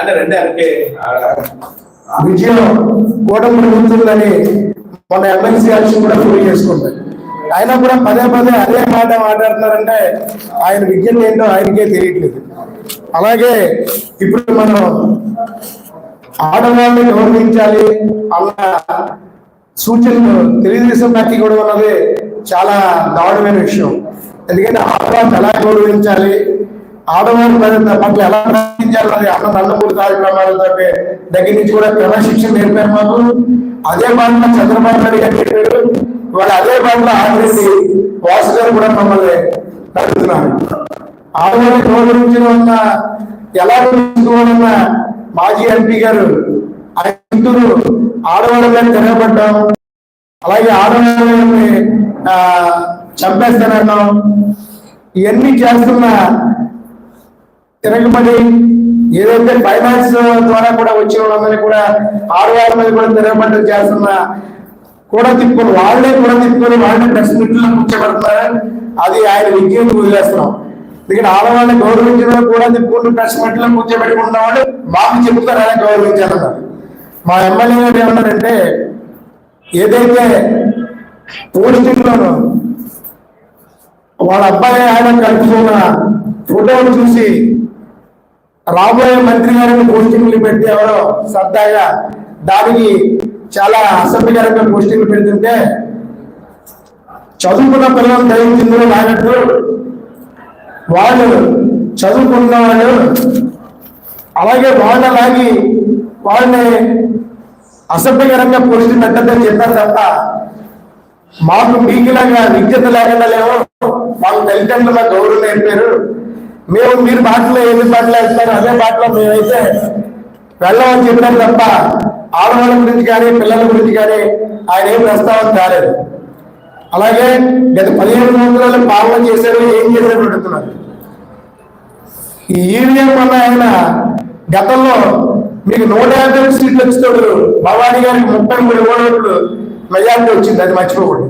అంటే విజయం కూటమి ప్రభుత్వందని మన ఎమ్మెల్సీ ఎలక్షన్ కూడా ప్రూవ్ చేసుకుంది ఆయన కూడా పదే పదే అదే మాట మాట్లాడుతున్నారంటే ఆయన విజయం ఏంటో ఆయనకే తెలియట్లేదు. అలాగే ఇప్పుడు మనం ఆడవాళ్ళని గౌరవించాలి అన్న సూచనలు తెలుగుదేశం పార్టీ కూడా ఉన్నది చాలా దారుణమైన విషయం. ఎందుకంటే ఆడవాళ్ళు ఎలా గౌరవించాలి? ఆడవారి పట్ల ఎలా ప్రవర్తించాలి అక్కడ అన్న కార్యక్రమాలు కార్యక్రమాలతో దగ్గర నుంచి కూడా క్రమశిక్షణ నేర్పారు మాకు. అదే బాటలో చంద్రబాబు నాయుడు గారు చెప్పారు. వాళ్ళు అదే బాటలో ఆదరించి వాసు గారు కూడా మమ్మల్ని నడుపుతున్నారు. ఆడవారిని గౌరవించిన ఉన్న ఎలా ఉన్న మాజీ ఎంపీ గారు ఆయన ఆడవాళ్ళని తిరగబడ్డాం. అలాగే ఆడవాళ్ళని చంపేస్తానన్నాం. ఇవన్నీ చేస్తున్న తిరగబడి ఏదైతే ఫైనాన్స్ ద్వారా కూడా వచ్చిన వాళ్ళందరినీ కూడా ఆడవాళ్ళ మీద కూడా తిరగబడ్డం చేస్తున్న కూడా తిప్పుకొని వాళ్ళే కూడా తిప్పుకొని వాళ్ళని ప్రెస్ మీట్లో కూర్చోబెడుతున్నారు. అది ఆయన విజ్ఞప్తి వదిలేస్తున్నాం. ఎందుకంటే ఆడవాళ్ళని గౌరవించడం కూడా తిప్పుకుంటూ ప్రెస్ మీట్లో కూర్చోబెట్టుకుంటున్న వాళ్ళు మాకు చెప్తారు అలా గౌరవించాలన్నారు. మా ఎమ్మెల్యే గారు ఏమన్నారంటే ఏదైతే పోస్టింగ్లోనూ వాళ్ళ అబ్బాయి ఆయన కలుపుకున్న ఫోటోలు చూసి రాబోయే మంత్రి గారిని పోస్టింగ్లు పెట్టి ఎవరో సరదాగా దానికి చాలా అసభ్యకరంగా పోస్టింగ్లు పెడుతుంటే చదువుకున్న పిల్లలు దయచిందో లాగట్టు వాళ్ళు చదువుకున్న వాళ్ళు అలాగే వాళ్ళలాగి వాళ్ళని అసభ్యకరంగా పోస్టింగ్ పెట్టద్దని చెప్పారు తప్ప మాకు మీకులాగా విద్యత లేకుండా లేవు. మాకు తల్లిదండ్రుల గౌరవం నేర్పారు మేము మీరు బాటలో ఎన్ని బాటలు వేస్తారు? అదే బాటలో మేమైతే వెళ్ళమని చెప్పారు తప్ప ఆడవాళ్ళ గురించి కానీ పిల్లల గురించి కానీ ఆయన ఏం ప్రస్తావన కాలేదు అలాగే గత పదిహేను సంవత్సరాలు పాలన చేశారు ఏం చేశారు అడుగుతున్నారు. ఈ ఈవీఎం వల్ల ఆయన గతంలో మీకు నూట యాభై సీట్లు వచ్చినప్పుడు భవానీ గారికి ముప్పై మూడు ఓట్లు మెజార్టీ వచ్చింది అది మర్చిపోకూడదు.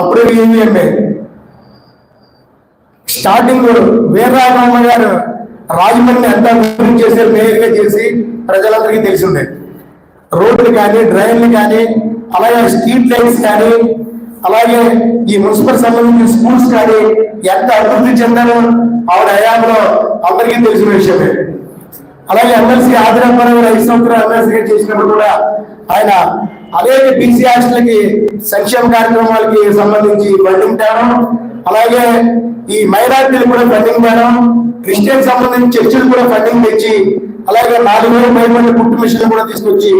అప్పుడు ఈవీఎంఏ స్టార్టింగ్ వీరరాఘవమ్మ గారు రాజమండ్రి అంతా అభివృద్ధి చేశారు మేయర్గా చేసి ప్రజలందరికీ తెలిసిందే. రోడ్లు కానీ డ్రైన్లు కానీ అలాగే స్ట్రీట్ లైట్స్ కానీ అలాగే ఈ మున్సిపల్ సంబంధించిన స్కూల్స్ కానీ ఎంత అభివృద్ధి చెందారో ఆవిడ హయాంలో అందరికీ తెలిసిన విషయమే. అలాగే ఎమ్మెల్సీ ఆదిరాపురం ఐదు సంవత్సరాలు ఎమ్మెల్సీగా చేసినప్పుడు కూడా ఆయన అనేక బీసీ హాస్టల్కి సంక్షేమ కార్యక్రమాలకి సంబంధించి ఫండింగ్ తేవడం అలాగే ఈ మైనార్టీలు కూడా ఫండింగ్ మేడం క్రిస్టియన్ సంబంధించి చర్చిలు కూడా ఫండింగ్ తెచ్చి అలాగే నాలుగు వేల పైబడి పుట్టు మిషన్లు కూడా తీసుకొచ్చి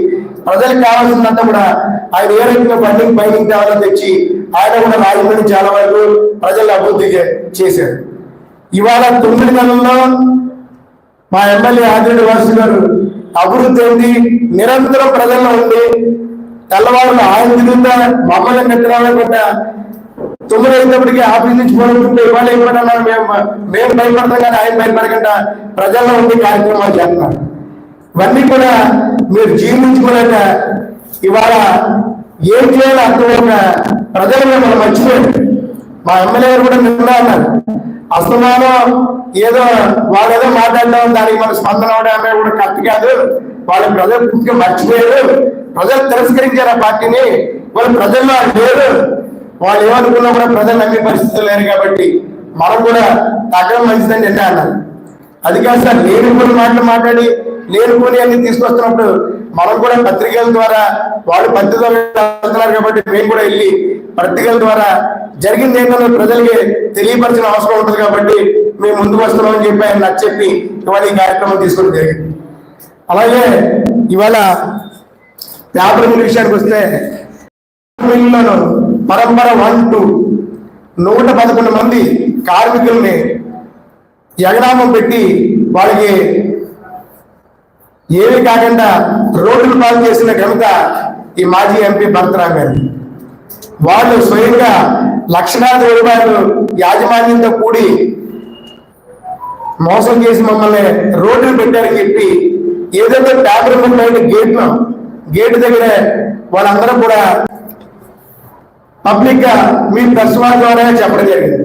ప్రజలకు కావాల్సినంత కూడా ఆయన ఏ రకంగా ఫండింగ్ పైకి తేవాలని తెచ్చి ఆయన కూడా రాజమండ్రి చాలా వరకు ప్రజలు అభివృద్ధి చేశారు. ఇవాళ తొమ్మిది నెలల్లో మా ఎమ్మెల్యే ఆదిరెడ్డి వాసు గారు అభివృద్ధి ఏంది నిరంతరం ప్రజల్లో ఉంది తెల్లవారులు ఆయన తిరుగుతా మమ్మల్ని నెత్తరాలనుకుంటా తొమ్మిది అయినప్పటికీ ఆఫీస్ నుంచి పోనుకుంటే ఇవాళ ఇవ్వడన్నారు మేము మేము భయపడతాం కానీ ఆయన భయపడకుండా ప్రజల్లో ఉండి కార్యక్రమాలు చేస్తున్నారు. ఇవన్నీ కూడా మీరు జీర్ణించుకోలేక ఇవాళ ఏం చేయాలో అర్థమవుక ప్రజలు మిమ్మల్ని మర్చిపోయారు. మా ఎమ్మెల్యే గారు కూడా నిన్న అన్నారు. అస్తమానం ఏదో వాళ్ళు ఏదో మాట్లాడడం దానికి మన స్పందన అవడం అనేది కూడా కరెక్ట్ కాదు. వాళ్ళు ప్రజలు పూర్తిగా మర్చిపోయారు. ప్రజలు తిరస్కరించారు ఆ పార్టీని. వాళ్ళు ప్రజల్లో లేరు. వాళ్ళు ఏమనుకున్నా కూడా ప్రజలు నమ్మే పరిస్థితులు లేరు కాబట్టి మనం కూడా తగ్గడం మంచిదని నిన్న అన్నారు అది కాదు సార్ లేనిపోని మాటలు మాట్లాడి లేనిపోని అన్ని తీసుకొస్తున్నప్పుడు మనం కూడా పత్రికల ద్వారా వాళ్ళు పత్రికలు వెళ్తున్నారు కాబట్టి మేము కూడా వెళ్ళి పత్రికల ద్వారా జరిగింది ఏంటో ప్రజలకి తెలియపరిచిన అవసరం ఉంటుంది కాబట్టి మేము ముందుకు వస్తున్నామని చెప్పి ఆయన నాకు చెప్పి ఇవాళ ఈ కార్యక్రమం తీసుకోవడం జరిగింది. అలాగే ఇవాళ పేపర్ మిల్ విషయానికి వస్తే మిల్లులను పరంపర వన్ టూ. నూట పదకొండు మంది కార్మికుల్ని ఎగనామం పెట్టి వాళ్ళకి ఏమి కాకుండా రోడ్లు పాలు చేసిన ఘనత ఈ మాజీ ఎంపీ భరతరామ్ గారు. వాళ్ళు స్వయంగా లక్షలాది రూపాయలు యాజమాన్యంతో కూడి మోసం చేసి మమ్మల్ని రోడ్లు పెట్టారని చెప్పి ఏదైతే పేపర్ మీద బయట గేట్ గేట్ దగ్గర వాళ్ళందరూ కూడా పబ్లిక్గా మీ ప్రెస్ వాళ్ళ ద్వారా చెప్పడం జరిగింది.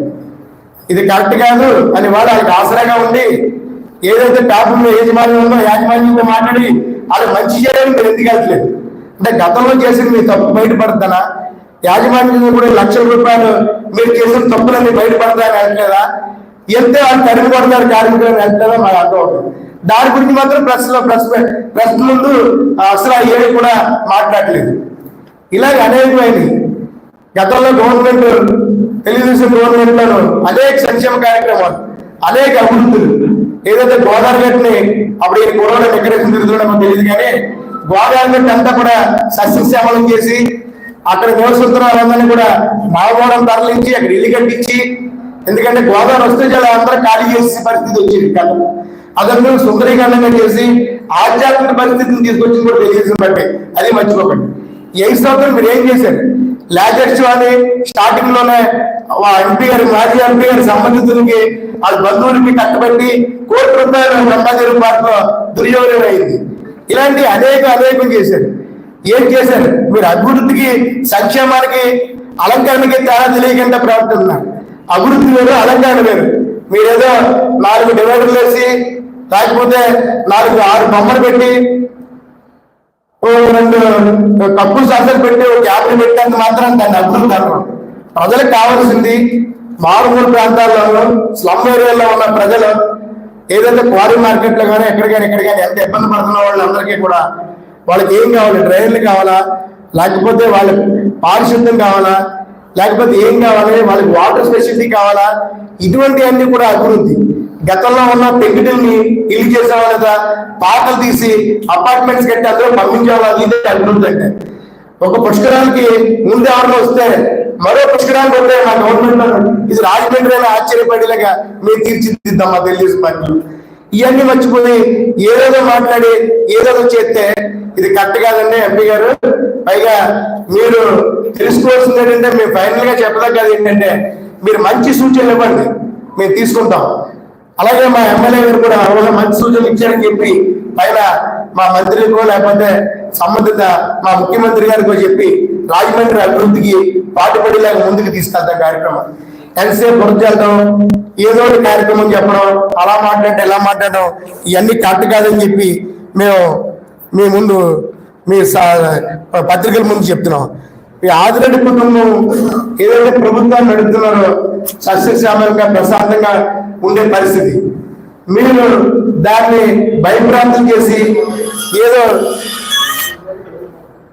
ఇది కరెక్ట్ కాదు అని వాళ్ళు వాళ్ళకి ఆసరాగా ఉండి ఏదైతే పేపర్లో యజమాన్యం ఉందో యాజమాన్యంతో మాట్లాడి వాళ్ళు మంచి చేయాలని మీరు ఎందుకు అంటే గతంలో చేసిన మీ తప్పు బయటపడతానా యాజమాన్యం కూడా లక్షల రూపాయలు మీరు చేసిన తప్పులన్నీ బయటపడతాయని వెళ్తలేదా వెళ్తే వాళ్ళు తరిమి కొడతారు కార్మికులను వెళ్తారో మాకు అర్థం అవుతుంది. దాని గురించి మాత్రం ప్రెస్లో ప్రెస్ ప్రెస్ ముందు అసలు ఏ కూడా మాట్లాడలేదు. ఇలాగ అనేకమైనవి. గతంలో గవర్నమెంట్ తెలుగుదేశం గవర్నమెంట్లను అనేక సంక్షేమ కార్యక్రమాలు అనేక అభివృద్ధులు ఏదైతే గోదావరి గట్టిని అప్పుడు ఈ కరోనా డెకరేషన్ తిరుగుతుండో మనకు తెలియదు కానీ గోదావరి గట్టి అంతా కూడా సస్యశ్యామలం చేసి అక్కడ నివసిస్తున్న వాళ్ళందరినీ కూడా నవమూలం తరలించి అక్కడ ఇల్లు కట్టించి ఎందుకంటే గోదావరి వస్తే చాలా అందరూ ఖాళీ చేసే పరిస్థితి వచ్చింది కదా అదంతా సుందరీకరణంగా చేసి ఆధ్యాత్మిక పరిస్థితిని తీసుకొచ్చింది కూడా తెలియజేసిన బట్టి అది మర్చిపోకండి. ఈ ఐదు మీరు ఏం చేశారు? లాజెస్ట్ అని స్టార్టింగ్లోనే ఎంపీ గారి మాజీ ఎంపీ గారి సంబంధితులకి వాళ్ళ బంధువులకి కట్టబెట్టి కోటి రూపాయలు బ్రహ్మదేవి పార్క్ దుర్యోగం అయింది. ఇలాంటి అనేక అనేకం చేశారు. ఏం చేశారు? మీరు అభివృద్ధికి సంక్షేమానికి అలంకరణకి తేడా తెలియకుండా ప్రవర్తిస్తున్నారు. అభివృద్ధి వేరు అలంకరణ వేరు. మీరేదో నాలుగు డివైడర్లు వేసి లేకపోతే నాలుగు ఆరు బొమ్మలు పెట్టి రెండు కప్పులు సర్సలు పెట్టి ఒక యాభై పెట్టినంత మాత్రం దాన్ని అభివృద్ధి అనడం ప్రజలకు కావాల్సింది మారుమూల ప్రాంతాల్లో స్లమ్ ఏరియాలో ఉన్న ప్రజలు ఏదైతే క్వారీ మార్కెట్లో కానీ ఎక్కడికైనా ఎక్కడ కానీ ఎంత ఇబ్బంది పడుతున్న వాళ్ళందరికీ కూడా వాళ్ళకి ఏం కావాలి? డ్రైవర్లు కావాలా? లేకపోతే వాళ్ళ పారిశుద్ధ్యం కావాలా? లేకపోతే ఏం కావాలి? వాళ్ళకి వాటర్ ఫెసిలిటీ కావాలా? ఇటువంటివన్నీ కూడా అభివృద్ధి. గతంలో ఉన్న పెంకుటిల్ని ఇల్లు చేసేవా లేదా? పాటలు తీసి అపార్ట్మెంట్స్ కట్టి అందరూ పంపించేవాళ్ళు ఇదే అంటుందండి. ఒక పుష్కరానికి ముందు ఎవరిని వస్తే మరో పుష్కరానికి వస్తే మా గవర్నమెంట్ ఇది రాజమండ్రి అని ఆశ్చర్యపడేలాగా మేము తీర్చిదిద్దాం మా తెలుగుదేశం పార్టీ. ఇవన్నీ మర్చిపోయి ఏదేదో మాట్లాడి ఏదేదో చేస్తే ఇది కరెక్ట్ కాదండి ఎంపీ గారు. పైగా మీరు తెలుసుకోవాల్సింది ఏంటంటే మేము ఫైనల్గా చెప్పదగ్గది ఏంటంటే మీరు మంచి సూచనలు ఇవ్వండి. మేము తీసుకుంటాం. అలాగే మా ఎమ్మెల్యే గారు కూడా ఒక మంచి సూచనలు ఇచ్చారని చెప్పి పైన మా మంత్రికో లేకపోతే సంబంధిత మా ముఖ్యమంత్రి గారికో చెప్పి రాజమండ్రి అభివృద్ధికి పాటుపడేలాగ ముందుకు తీసుకెళ్తాం కార్యక్రమం. ఎంతసేపు గుర్తు ఏదో ఒక కార్యక్రమం చెప్పడం అలా మాట్లాడటం ఎలా మాట్లాడడం ఇవన్నీ కరెక్ట్ కాదని చెప్పి మేము మీ ముందు మీ పత్రికల ముందు చెప్తున్నాం. ఈ ఆదిరెడ్డి కుటుంబం ఏదైతే ప్రభుత్వాన్ని నడుపుతున్నారో సస్యశ్యామలంగా ప్రశాంతంగా ఉండే పరిస్థితి. మీరు దాన్ని భయభ్రాంతం చేసి ఏదో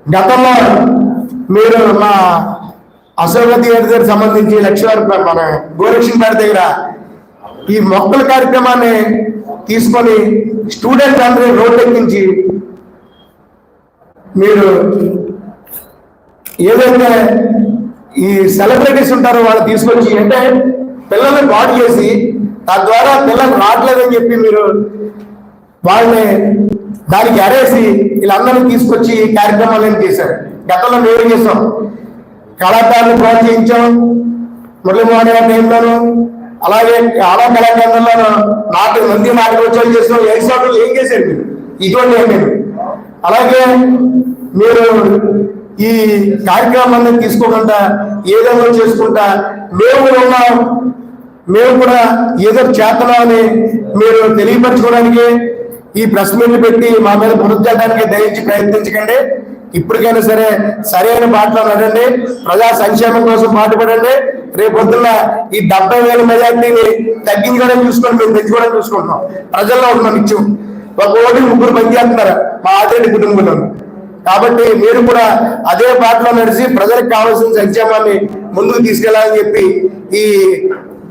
గతంలో మీరు మా అశోక థియేటర్ సంబంధించి లక్ష్మీ మన గోరక్షణ దగ్గర ఈ మొక్కల కార్యక్రమాన్ని తీసుకొని స్టూడెంట్ అందరినీ రోడ్లెక్కించి ఎక్కించి మీరు ఏదైతే ఈ సెలబ్రిటీస్ ఉంటారో వాళ్ళు తీసుకొచ్చి అంటే పిల్లల్ని బాగు చేసి తద్వారా పిల్లలు రావట్లేదని చెప్పి మీరు వాళ్ళని దానికి అరేసి వీళ్ళందరినీ తీసుకొచ్చి ఈ కార్యక్రమాలను చేశారు? గతంలో మేము చేసాం? కళాకారులు ప్రోత్సహించాం మురళీమోహన్ గారి టైంలోను అలాగే ఆడ కళాకారుల్లోనూ నాటు మంది నాటకోత్సవాలు చేసాం ఏ సంవత్సరాలు ఏం చేశారు మీరు? ఇటువంటి మీరు అలాగే మీరు ఈ కార్యక్రమాన్ని తీసుకోకుండా ఏదైనా చేసుకుంటా మేము ఉన్నాం. మేము కూడా ఏదో చేతనామని మీరు తెలియపరచుకోవడానికి ఈ ప్రెస్ మీట్లు పెట్టి మా మీద పునరుద్ధరణకి దయించి ప్రయత్నించకండి. ఇప్పటికైనా సరే సరైన పాటలు నడండి. ప్రజా సంక్షేమం కోసం పాటుపడండి. రేపొద్దున ఈ డెబ్బై వేల మెజార్టీని తగ్గించడం చూసుకొని మేము తెచ్చుకోవడం చూసుకుంటున్నాం. ప్రజల్లో ఒక నిత్యం ఒక ఓటు ముగ్గురు పనిచేస్తున్నారు మా ఆదిరెడ్డి కుటుంబంలో. కాబట్టి మీరు కూడా అదే పాటలో నడిచి ప్రజలకు కావాల్సిన సంక్షేమాన్ని ముందుకు తీసుకెళ్ళాలని చెప్పి ఈ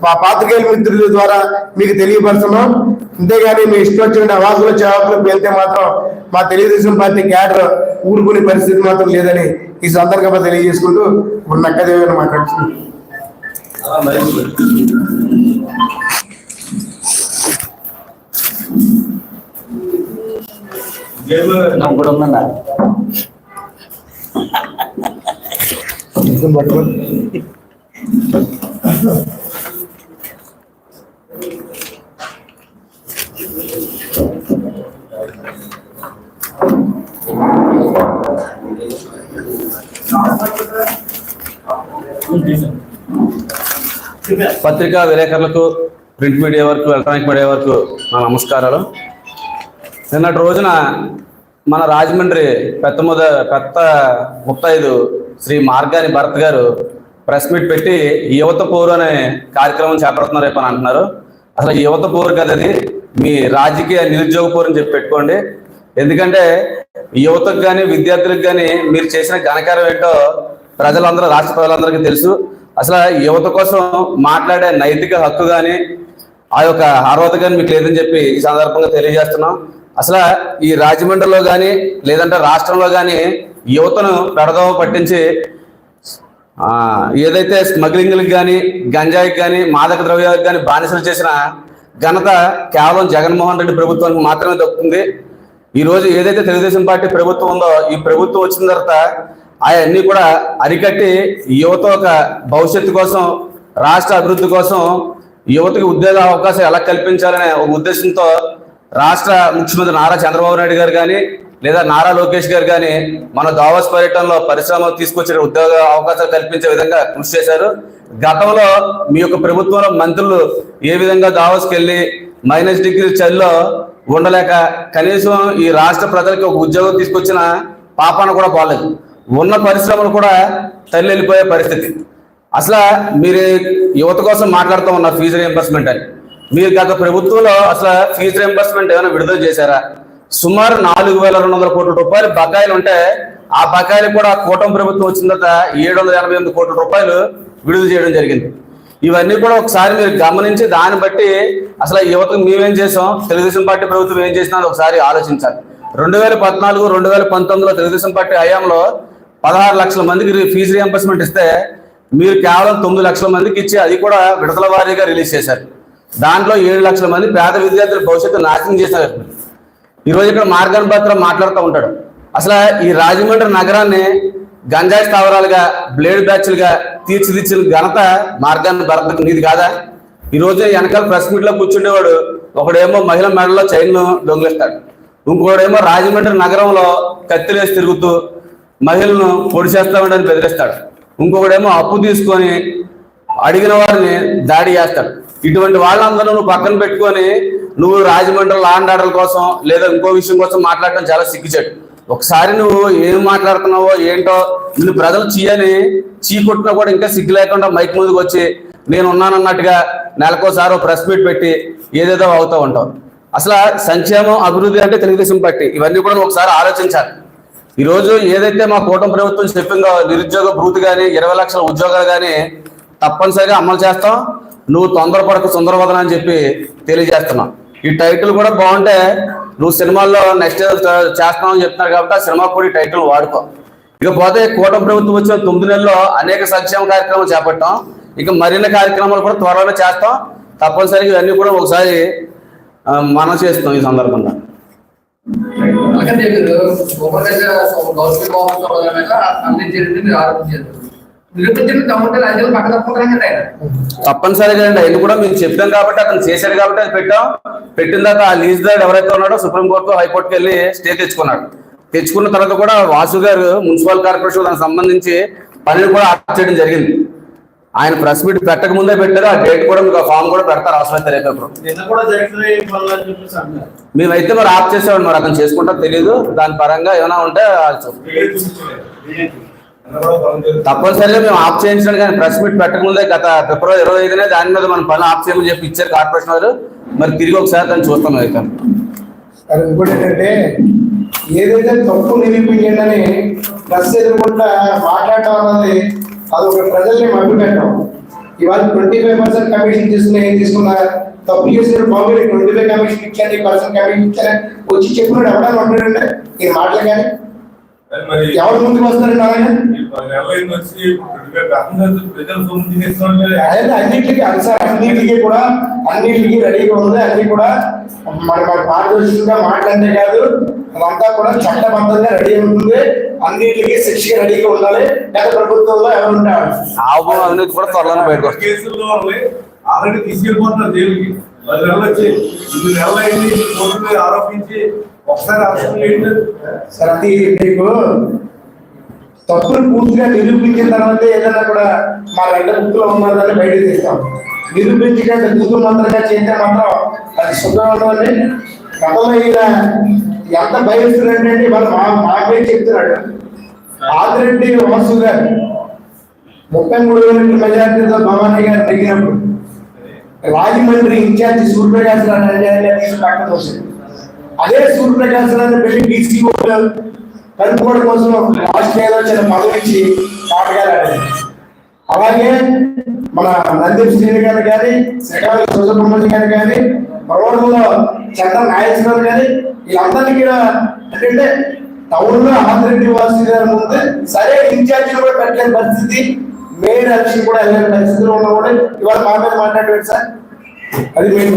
పాత్రికేయుల మిత్రుల ద్వారా మీకు తెలియపరుస్తున్నాం. అంతేగాని మీ ఇష్టం వచ్చిన అవాకులు చవాకులు వెళ్తే మాత్రం మా తెలుగుదేశం పార్టీ క్యాడర్ ఊరుకునే పరిస్థితి మాత్రం లేదని ఈ సందర్భంగా తెలియజేసుకుంటూ ఇప్పుడు నక్కదేవని మాట్లాడుతున్నాం. నాకు పత్రికా విలేకరులకు ప్రింట్ మీడియా వరకు ఎలక్ట్రానిక్ మీడియా వరకు నా నమస్కారాలు. నిన్నటి రోజున మన రాజమండ్రి పెద్ద ముద పెద్ద ముత్తైదు శ్రీ మార్గాని భరత్ గారు ప్రెస్ మీట్ పెట్టి యువత పోరు అనే కార్యక్రమం చేపడుతున్నారు రేపు అని అంటున్నారు. అసలు యువత పోరు కదా మీ రాజకీయ నిరుద్యోగ పోరు అని చెప్పి పెట్టుకోండి ఎందుకంటే యువతకు కానీ విద్యార్థులకు కానీ మీరు చేసిన ఘనకారం ఏంటో ప్రజలందరూ రాష్ట్ర ప్రజలందరికీ తెలుసు. అసలు యువత కోసం మాట్లాడే నైతిక హక్కు కానీ ఆ యొక్క అర్హత కానీ మీకు లేదని చెప్పి ఈ సందర్భంగా తెలియజేస్తున్నాం. అసలు ఈ రాజమండ్రిలో కానీ లేదంటే రాష్ట్రంలో కానీ యువతను పెడదోమ పట్టించి ఏదైతే స్మగ్లింగ్లకు కానీ గంజాయికి కానీ మాదక ద్రవ్యాలకు కానీ బానిసలు చేసిన ఘనత కేవలం జగన్మోహన్ రెడ్డి ప్రభుత్వానికి మాత్రమే దక్కుతుంది. ఈ రోజు ఏదైతే తెలుగుదేశం పార్టీ ప్రభుత్వం ఉందో ఈ ప్రభుత్వం వచ్చిన తర్వాత అవన్నీ కూడా అరికట్టి యువత ఒక భవిష్యత్తు కోసం రాష్ట్ర అభివృద్ధి కోసం యువతకి ఉద్యోగ అవకాశం ఎలా కల్పించాలనే ఒక ఉద్దేశంతో రాష్ట్ర ముఖ్యమంత్రి నారా చంద్రబాబు నాయుడు గారు కానీ లేదా నారా లోకేష్ గారు కానీ మన దావస్ పర్యటనలో పరిశ్రమలు తీసుకొచ్చిన ఉద్యోగ అవకాశాలు కల్పించే విధంగా కృషి చేశారు. గతంలో మీ యొక్క ప్రభుత్వంలో మంత్రులు ఏ విధంగా దావస్కి వెళ్ళి మైనస్ డిగ్రీ చలిలో ఉండలేక కనీసం ఈ రాష్ట్ర ప్రజలకి ఒక ఉద్యోగం తీసుకొచ్చిన పాపాన కూడా పోలేదు. ఉన్న పరిశ్రమలు కూడా తల్లి వెళ్ళిపోయే పరిస్థితి. అసలు మీరు యువత కోసం మాట్లాడుతూ ఉన్న ఫీజు రియంబర్స్మెంట్ అని. మీరు గత ప్రభుత్వంలో అసలు ఫీజు రియంబర్స్మెంట్ ఏమైనా విడుదల చేశారా? సుమారు నాలుగు వేల రెండు వందల కోట్ల రూపాయలు బకాయిలు ఉంటే ఆ బకాయిలు కూడా కూటమి ప్రభుత్వం వచ్చిన తర్వాత ఏడు వందల ఎనభై ఎనిమిది కోట్ల రూపాయలు విడుదల చేయడం జరిగింది. ఇవన్నీ కూడా ఒకసారి మీరు గమనించి దాన్ని బట్టి అసలు యువత యువతకు మేమేం చేసాం? తెలుగుదేశం పార్టీ ప్రభుత్వం ఏం చేసినా ఒకసారి ఆలోచించాలి. రెండు వేల పద్నాలుగు రెండు వేల పంతొమ్మిదిలో తెలుగుదేశం పార్టీ హయాంలో పదహారు లక్షల మందికి ఫీజు రియంబర్స్మెంట్ ఇస్తే మీరు కేవలం తొమ్మిది లక్షల మందికి ఇచ్చి అది కూడా విడతల వారీగా రిలీజ్ చేశారు. దాంట్లో ఏడు లక్షల మంది పేద విద్యార్థుల భవిష్యత్తు నాశనం చేశారు. ఈ రోజు ఇక్కడ మార్గాన్ పత్రం మాట్లాడుతూ ఉంటాడు. అసలు ఈ రాజమండ్రి నగరాన్ని గంజాయి స్థావరాలుగా బ్లేడ్ బ్యాచ్లుగా తీర్చిదిచ్చిన ఘనత మార్గాన్ని భరతకు నీది కాదా? ఈ రోజు వెనకాల ప్రెస్ మీట్లో కూర్చుండేవాడు ఒకడేమో మహిళ మెడలో చైన్ దొంగిలిస్తాడు. ఇంకోడేమో రాజమండ్రి నగరంలో కత్తిలేసి తిరుగుతూ మహిళలను పొడి చేస్తామని బెదిరిస్తాడు. ఇంకొకడేమో అప్పు తీసుకొని అడిగిన వారిని దాడి చేస్తాడు. ఇటువంటి వాళ్ళందరూ నువ్వు పక్కన పెట్టుకొని నువ్వు రాజమండ్రి లాండ్ ఆర్డర్ కోసం లేదా ఇంకో విషయం కోసం మాట్లాడటం చాలా సిగ్గుచేటు. ఒకసారి నువ్వు ఏం మాట్లాడుతున్నావో ఏంటో నిన్ను ప్రజలు చీయని చీ కొట్టినా కూడా ఇంకా సిగ్గు లేకుండా మైక్ ముందుకు వచ్చి నేను ఉన్నానన్నట్టుగా నెలకోసారి ప్రెస్ మీట్ పెట్టి ఏదేదో అవుతూ ఉంటావు. అసలు సంక్షేమం అభివృద్ధి అంటే తెలుగుదేశం పార్టీ. ఇవన్నీ కూడా ఒకసారి ఆలోచించాలి. ఈరోజు ఏదైతే మా కూటమి ప్రభుత్వం చెప్పిందో నిరుద్యోగ భృతి కానీ ఇరవై లక్షల ఉద్యోగాలు కానీ తప్పనిసరిగా అమలు చేస్తాం. నువ్వు తొందరపడక సుందరవదన అని చెప్పి తెలియజేస్తున్నావు ఈ టైటిల్ కూడా బాగుంటే నువ్వు సినిమాల్లో నెక్స్ట్ చేస్తామని చెప్తున్నారు కాబట్టి ఆ సినిమా కూడా టైటిల్ వాడుకో. ఇకపోతే కూటమి ప్రభుత్వం వచ్చిన తొమ్మిది నెలల్లో అనేక సంక్షేమ కార్యక్రమాలు చేపట్టాం. ఇక మరిన్ని కార్యక్రమాలు కూడా త్వరలో చేస్తాం. తప్పనిసరిగా ఇవన్నీ కూడా ఒకసారి మనం చేస్తాం ఈ సందర్భంగా. అలాగే తప్పనిసరిగా అండి. ఆయన కూడా మేము చెప్పాం కాబట్టి అతను చేశాడు కాబట్టి అది పెట్టాం. పెట్టిన తర్వాత ఆ లీజ్ దాడు ఎవరైతే ఉన్నాడో సుప్రీంకోర్టు హైకోర్టుకి వెళ్ళి స్టే తెచ్చుకున్నాడు. తెచ్చుకున్న తర్వాత కూడా వాసు గారు మున్సిపల్ కార్పొరేషన్ దానికి సంబంధించి పనిని కూడా ఆఫ్ చేయడం జరిగింది. ఆయన ప్రెస్ మీట్ పెట్టక ముందే పెట్టారు. ఆ డేట్ కూడా మీకు ఫామ్ కూడా పెడతారు. అవసరమైతే మేమైతే మరి ఆఫ్ చేసామండి మరి అతను చేసుకుంటా తెలియదు దాని పరంగా ఏమైనా ఉంటే. తప్పనిసరిగా మేము ఆఫ్ చేయించడం కానీ ప్రెస్ మీట్ పెట్టకముందే గత ఫిబ్రవరి ఇరవై ఐదునే దాని మీద మనం పని ఆఫ్ చేయమని చెప్పి ఇచ్చారు కార్పొరేషన్ వారు మరి తిరిగి ఒకసారి దాన్ని చూస్తాం అయితే. ఇంకోటి ఏంటంటే ఏదైతే తప్పు నిరూపించండి ప్రెస్ ఎదుర్కొంటా మాట్లాడటం అన్నది అది ఒక ప్రజల్ని మభ్యపెట్టడం. ఇవాళ ట్వంటీ ఫైవ్ పర్సెంట్ కమిషన్ తీసుకున్నా ఏం తీసుకున్నా? తప్పు చేసిన బాబు ట్వంటీ ఫైవ్ కమిషన్ ఇచ్చాను పర్సెంట్ కమిషన్ ఇచ్చాను వచ్చి చెప్పినాడు ఎవడన్నా ఉంటాడంటే ఈ మాటలు కానీ ఎవరు ముందుకు వచ్చి తినేస్తున్నారు అదే అన్నింటికి సార్ అన్నింటికి కూడా అన్నింటికి రెడీగా ఉంది అన్ని కూడా మన మన పారదర్శకంగా మాట్లాడితే కాదు అదంతా కూడా చట్టబద్ధంగా రెడీ ఉంటుంది. అన్నింటికి శిక్షగా రెడీగా ఉండాలి. గత ప్రభుత్వంలో ఎవరు ఉంటారు? ఆవు అవినీతి కూడా త్వరలోనే బయటకు కేసుల్లో ఆల్రెడీ తీసుకెళ్ళిపోతున్నారు పది నెలలు వచ్చి నెలలు మీద ఆరోపించి ఒకసారి అవసరం చేయండి సార్ అది మీకు తప్పులు పూర్తిగా నిరూపించిన తర్వాత ఏదైనా కూడా మా రెండు బుక్లో ఉన్నదాన్ని బయట తీస్తాం. నిరూపించకుండా ముందు మంత్రంగా చేస్తే మాత్రం అది శుభ్రం ఉండదండి ఎంత ఈయన ఎంత వాళ్ళు మా మాకే చెప్తున్నాడు ఆదిరెడ్డి వాసు గారు ముప్పై మూడు వేల మెజార్టీతో భవానీ గారు దిగినప్పుడు రాజమండ్రి ఇన్ఛార్జి సూర్యప్రకాశ్ రావు పక్కన తోసింది అదే సూర్యప్రకాశ్ రావు పెళ్ళి బీసీ కనుక్కోవడం కోసం ఆస్ట్రేలియాలో చిన్న పదవి ఇచ్చి అలాగే మన నందీప్ శ్రీని గారు కానీ శ్రీకాళ సుబ్రహ్మణ్యం గారు కానీ ప్రవణంలో చంద్ర నాగేశ్వరరావు కానీ వీళ్ళందరినీ కూడా ఏంటంటే టౌన్లో ఆంధ్రెడ్డి వాసి గారి ముందు సరే ఇన్ఛార్జీలు కూడా పెట్టలేని పరిస్థితి. మేయర్ ఎలక్షన్ కూడా వెళ్ళని పరిస్థితిలో ఉన్నా కూడా ఇవాళ మా మీద మాట్లాడలేదు సార్. అది మేము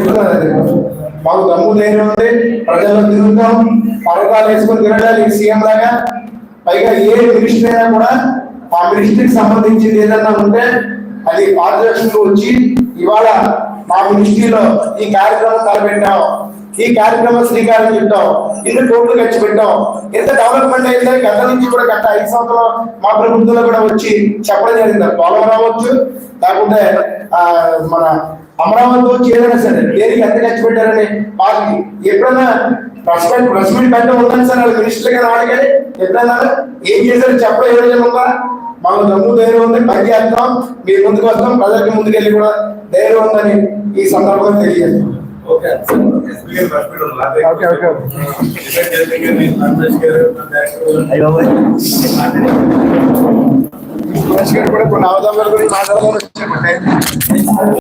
మాకు దమ్ము ధైర్యం ఉంది ప్రజల్లో తిరుగుతాం పరకాలు వేసుకొని తిరగాలి సీఎం లాగా. పైగా ఏ మినిస్టర్ అయినా కూడా ఆ మినిస్ట్రీకి సంబంధించింది ఏదన్నా ఉంటే అది పారదర్శకులు వచ్చి ఇవాళ మా మినిస్ట్రీలో ఈ కార్యక్రమం తలపెట్టాం ఈ కార్యక్రమం శ్రీకారం చుట్టాం. ఇన్ని కోట్లు ఖర్చు పెట్టాం. ఎంత డెవలప్మెంట్ అయిందని గత నుంచి కూడా గత ఐదు సంవత్సరాలు మా ప్రభుత్వంలో కూడా వచ్చి చెప్పడం జరిగింది. పోలవరం రావచ్చు. లేకుంటే ఆ, మన అమరావతి వచ్చి ఏదైనా సరే దేనికి ఎంత ఖర్చు పెట్టారని వాళ్ళకి ఎప్పుడైనా ప్రెస్ మీట్ ప్రెస్ మీట్ పెట్టడం ఉందని సార్ వాళ్ళు మినిస్టర్ గారు వాళ్ళు కానీ ఎప్పుడైనా ఏం చేశారు చెప్పడం ఏదైనా ఉందా మాకు దమ్ము ధైర్యం ఉంది. పని చేస్తాం. మీరు ముందుకు వస్తాం. ప్రజలకు ముందుకెళ్ళి కూడా ధైర్యం ఉందని ఈ సందర్భంగా తెలియజేస్తాం ఓకే ఎస్పీ గారు ప్రెస్ మీట్ ఉంది. లేకపోతే ఓకే, ఓకే, ఓకే. డిసైడ్ చేస్తే కానీ రమేష్ గారు, డైరెక్టర్ గారు సురేష్ గారు కూడా కొన్ని అవధానాల గురించి మాట్లాడదామని వచ్చామంటే